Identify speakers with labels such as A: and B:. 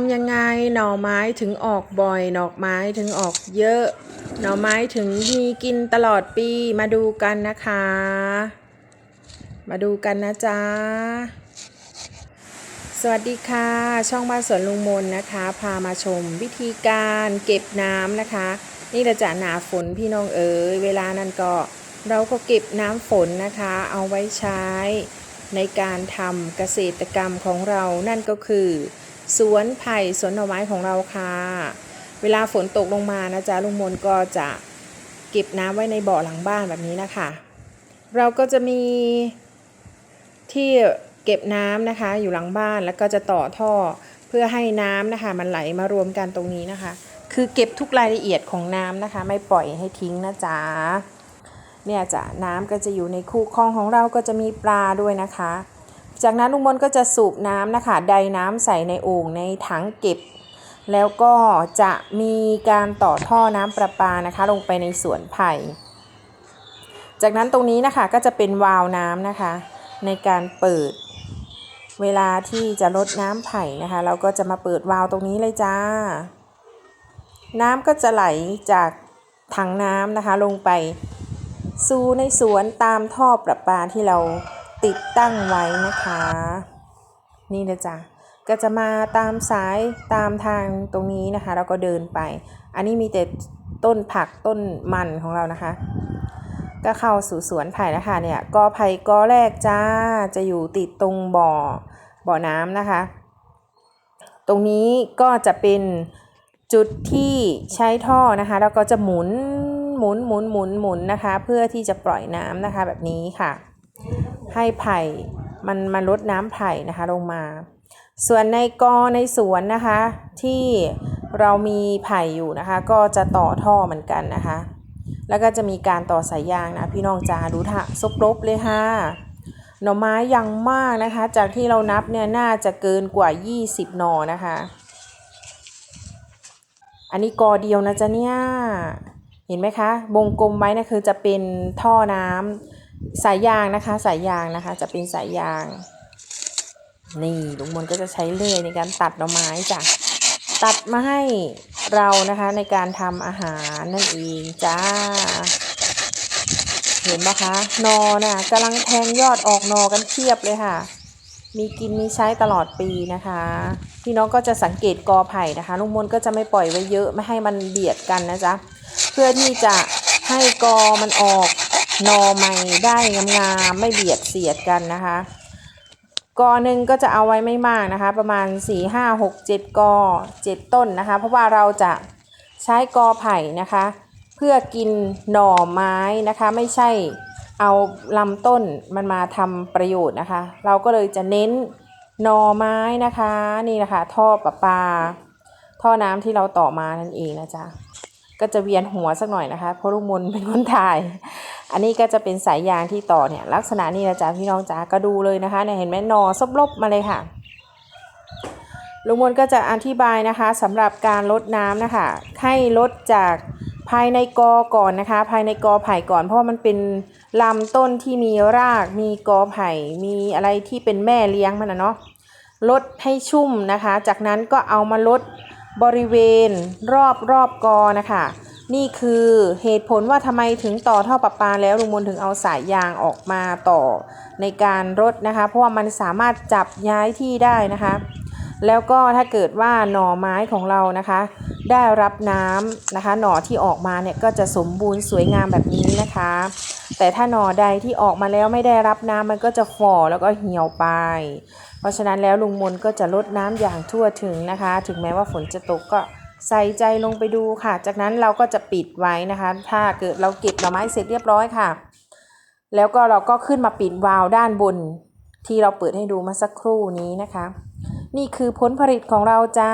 A: ำยังไงหน่อไม้ถึงออกบ่อยหน่อไม้ถึงออกเยอะ หน่อไม้ถึงมีกินตลอดปีมาดูกันนะคะ มาดูกันนะจ๊ะสวัสดีค่ะ ช่องบ้านสวนลุงมนนะคะ พามาชมวิธีการเก็บน้ำนะคะ นี่เราจะหนาฝนพี่น้องเอ๋ยเวลานั้นก็เราก็เก็บน้ำฝนนะคะ เอาไว้ใช้ในการทำเกษตรกรรมของเรานั่นก็คือ สวนไผ่สวนหน่อไม้ของเราค่ะ เวลาฝนตกลงมานะจ๊ะลุงมนก็จะเก็บน้ำไว้ในบ่อหลังบ้านแบบนี้นะคะ เราก็จะมีที่เก็บน้ำนะคะ อยู่หลังบ้านแล้วก็จะต่อท่อเพื่อให้น้ำนะคะ มันไหลมารวมกันตรงนี้นะคะ คือเก็บทุกรายละเอียดของน้ำนะคะ ไม่ปล่อยให้ทิ้งนะจ๊ะเนี่ยจ้ะน้ำก็จะอยู่ในคูคลองของเราก็จะมีปลาด้วยนะคะ จากนั้นลุงมนก็จะสูบน้ำนะคะไดน้ำใส่ในโอ่งในถังเก็บ แล้วก็จะมีการต่อท่อน้ำประปานะคะ ลงไปในสวนไผ่ จากนั้นตรงนี้นะคะก็จะเป็นวาล์วน้ำนะคะ ในการเปิด เวลาที่จะลดน้ำไผ่นะคะ เราก็จะมาเปิดวาล์วตรงนี้เลยจ้า น้ำก็จะไหลจากถังน้ำนะคะลงไปสู่ในสวนตามท่อประปาที่เรา ติดตั้งไว้นะคะ นี่นะจ๊ะก็จะมาตามสายตามทางตรงนี้นะคะ เราก็เดินไป อันนี้มีแต่ต้นผักต้นมันของเรานะคะ ก็เข้าสู่สวนไผ่แล้วค่ะเนี่ยกอไผ่กอแรกจ้าจะอยู่ติดตรงบ่อบ่อน้ำนะคะ ตรงนี้ก็จะเป็นจุดที่ใช้ท่อนะคะ แล้วก็จะหมุนหมุนหมุนหมุนหมุนนะคะ เพื่อที่จะปล่อยน้ำนะคะแบบนี้ค่ะ ให้ไผ่มันมาลดน้ำไผ่นะคะลงมา ส่วนในกอในสวนนะคะที่เรามีไผ่อยู่นะคะ ก็จะต่อท่อเหมือนกันนะคะ แล้วก็จะมีการต่อสายยางนะพี่น้องจ๋าดูท่าซบรบเลยค่ะหน่อไม้ยังมากนะคะ จากที่เรานับเนี่ยน่าจะเกินกว่า 20หน่อนะคะ อันนี้กอเดียวนะจ๊ะเนี่ย เห็นไหมคะ วงกลมไว้นะคือจะเป็นท่อน้ำ สายยางนะคะสายยางนะคะ จะเป็นสายยาง นี่ลุงมนก็จะใช้เลื่อยในการตัดหน่อไม้จ้ะตัดมาให้เรานะคะในการทำอาหารนั่นเองจ้า เห็นปะคะนอน่ะกำลังแทงยอดออกนอกันเทียบเลยค่ะ มีกินมีใช้ตลอดปีนะคะพี่น้องก็จะสังเกตกอไผ่นะคะลุงมนก็จะไม่ปล่อยไว้เยอะไม่ให้มันเบียดกันนะจ๊ะเพื่อที่จะให้กอมันออก นอใหม่ได้งามๆไม่เบียดเสียดกันนะคะกอหนึ่งก็จะเอาไว้ไม่มากนะคะ ประมาณ 4 5 6 7กอ7 ต้นนะคะ เพราะว่าเราจะใช้กอไผ่นะคะ เพื่อกินหน่อไม้นะคะ ไม่ใช่เอาลำต้นมันมาทำประโยชน์นะคะ เราก็เลยจะเน้นหน่อไม้นะคะ นี่นะคะ ท่อประปา ท่อน้ำที่เราต่อมานั่นเองนะจ๊ะ ก็จะเวียนหัวสักหน่อยนะคะ เพราะลุงมนเป็นคนถ่าย อันนี้ก็จะเป็นสายยางที่ต่อเนี่ยลักษณะนี้นะจ๊ะพี่น้องจ๋าก็ดูเลยนะคะเนี่ยเห็นไหมนอซบลบมาเลยค่ะลุงมนก็จะอธิบายนะคะสำหรับการลดน้ำนะคะ ให้ลดจากภายในกอก่อนนะคะ ภายในกอไผ่ก่อน เพราะมันเป็นลำต้นที่มีรากมีกอไผ่มีอะไรที่เป็นแม่เลี้ยงมันนะเนาะลดให้ชุ่มนะคะ จากนั้นก็เอามาลด บริเวณรอบรอบกอนะคะ นี่คือเหตุผลว่าทำไมถึงต่อท่อประปาแล้วลุงมนถึงเอาสายยางออกมาต่อในการรดนะคะ เพราะว่ามันสามารถจับย้ายที่ได้นะคะ แล้วก็ถ้าเกิดว่าหน่อไม้ของเรานะคะ ได้รับน้ำนะคะ หน่อที่ออกมาเนี่ยก็จะสมบูรณ์สวยงามแบบนี้นะคะ แต่ถ้าหน่อใดที่ออกมาแล้วไม่ได้รับน้ำมันก็จะฝ่อแล้วก็เหี่ยวไป เพราะฉะนั้นแล้วลุงมนก็จะลดน้ำอย่างทั่วถึงนะคะ ถึงแม้ว่าฝนจะตกก็ใส่ใจลงไปดูค่ะ จากนั้นเราก็จะปิดไว้นะคะ ถ้าเกิดเราเก็บหน่อไม้เสร็จเรียบร้อยค่ะ แล้วก็เราก็ขึ้นมาปิดวาล์วด้านบน ที่เราเปิดให้ดูมาสักครู่นี้นะคะ นี่คือผลผลิตของเราจ้า